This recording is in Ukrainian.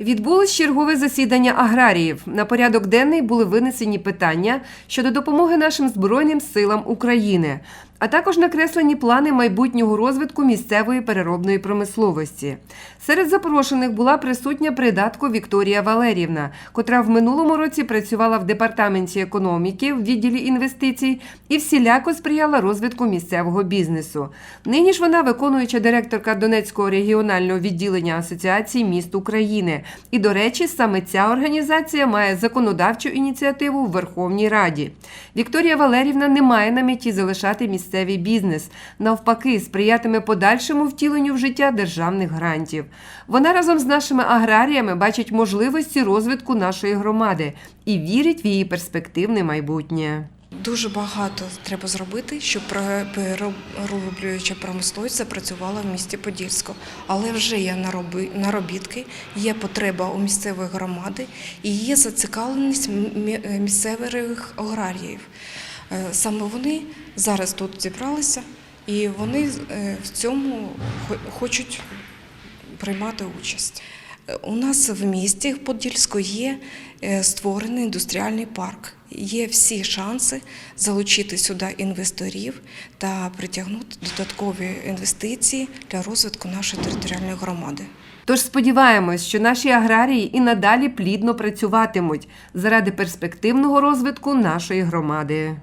Відбулось чергове засідання аграріїв. На порядок денний були винесені питання щодо допомоги нашим Збройним силам України, а також накреслені плани майбутнього розвитку місцевої переробної промисловості. Серед запрошених була присутня придатко Вікторія Валерівна, котра в минулому році працювала в департаменті економіки в відділі інвестицій і всіляко сприяла розвитку місцевого бізнесу. Нині ж вона виконуюча директорка Донецького регіонального відділення Асоціації міст України. І, до речі, саме ця організація має законодавчу ініціативу в Верховній Раді. Вікторія Валерівна не має на меті залишати місцевий бізнес. Навпаки, сприятиме подальшому втіленню в життя державних грантів. Вона разом з нашими аграріями бачить можливості розвитку нашої громади і вірить в її перспективне майбутнє. Дуже багато треба зробити, щоб перероблююча промисловість запрацювала в місті Подільську. Але вже є наробітки, є потреба у місцевої громади і є зацікавленість місцевих аграріїв. Е, Саме вони зараз тут зібралися і вони е, в цьому хо- хочуть приймати участь. Е, У нас в місті Подільську є створений індустріальний парк. Є всі шанси залучити сюди інвесторів та притягнути додаткові інвестиції для розвитку нашої територіальної громади. Тож сподіваємось, що наші аграрії і надалі плідно працюватимуть заради перспективного розвитку нашої громади.